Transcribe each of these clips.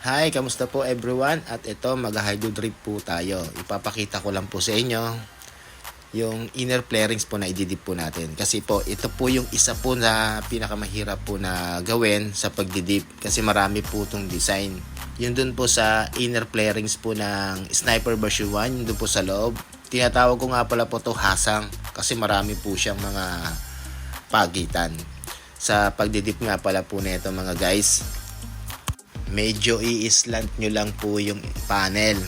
Hi, kamusta po everyone? At ito, mag-hydro drip po tayo. Ipapakita ko lang po sa inyo yung inner flarings po na ididip po natin. Kasi po, ito po yung isa po na pinakamahirap po na gawin sa pagdidip. Kasi marami po itong design. Yun dun po sa inner flarings po ng Sniper 1, yun dun po sa loob. Tinatawag ko nga pala po to hasang kasi marami po siyang mga pagitan. Sa pagdidip nga pala po nito mga guys, medyo i-slant nyo lang po yung panel.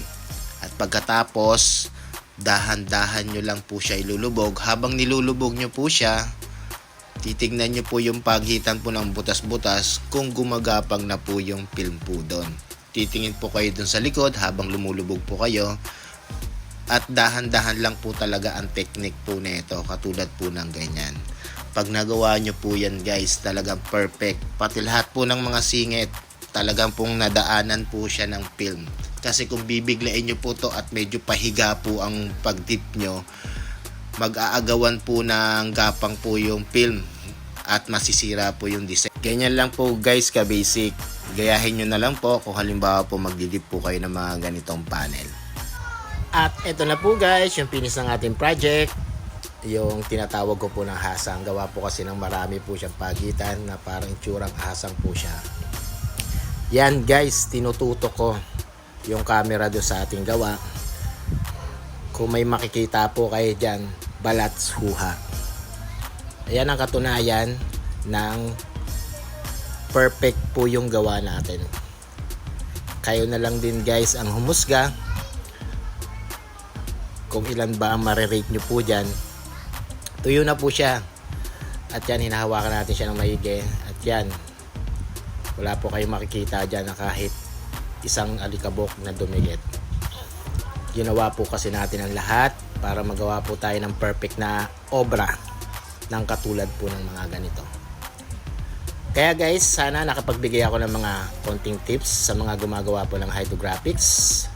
At pagkatapos, dahan-dahan nyo lang po siya ilulubog. Habang nilulubog nyo po siya, titignan nyo po yung pagitan po ng butas-butas kung gumagapang na po yung film po doon. Titingin po kayo doon sa likod habang lumulubog po kayo. At dahan-dahan lang po talaga ang technique po nito katulad po ng ganyan. Pag nagawa nyo po yan guys, talagang perfect. Pati lahat po ng mga singit, talagang pong nadaanan po siya ng film. Kasi kung bibiglain nyo po to at medyo pahiga po ang pagdip nyo, mag-aagawan po ng gapang po yung film at masisira po yung design. Ganyan lang po guys ka basic. Gayahin nyo na lang po kung halimbawa po magdidip po kayo ng mga ganitong panel. At eto na po guys, yung finish ng ating project. Yung tinatawag ko po ng hasang. Gawa po kasi ng marami po siyang pagitan na parang itsurang hasang po siya. Yan guys, tinututok ko yung camera do sa ating gawa. Kung may makikita po kayo dyan, balat suha. Ayan ang katunayan ng perfect po yung gawa natin. Kayo na lang din guys ang humusga kung ilan ba ang marirate nyo po dyan. Tuyo na po siya. At yan, hinahawakan natin siya ng maigi. At yan, wala po kayong makikita dyan na kahit isang alikabok na dumigit. Ginawa po kasi natin ang lahat para magawa po tayo ng perfect na obra ng katulad po ng mga ganito. Kaya guys, sana nakapagbigay ako ng mga konting tips sa mga gumagawa po ng hydrographics.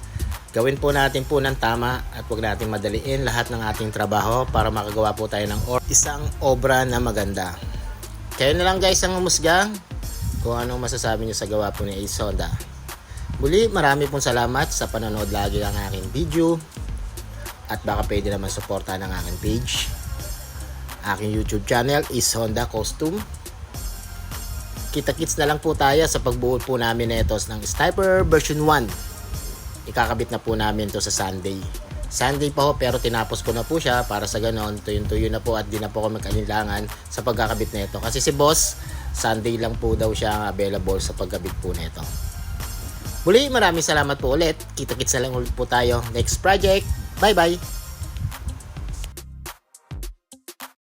Gawin po natin po ng tama at huwag natin madaliin lahat ng ating trabaho para makagawa po tayo ng isang obra na maganda. Kayo na lang guys ang umusga kung anong masasabi nyo sa gawa po ni Ace Honda. Muli, marami pong salamat sa panonood lagi ng aking video at baka pwede naman suportahan ng aking page. Aking YouTube channel is Honda Costume. Kita-kits na lang po tayo sa pagbuo po namin netos ng Sniper version 1 ikakabit na po namin to sa Sunday. Sunday pa ho pero tinapos ko na po siya para sa ganon tuyo-tuyo na po at di na po ako magkanilangan sa pagkakabit nito kasi si boss Sunday lang po daw siya available sa pagkabit po nito. Muli maraming salamat po ulit. Kita-kits lang ulit po tayo next project. Bye bye!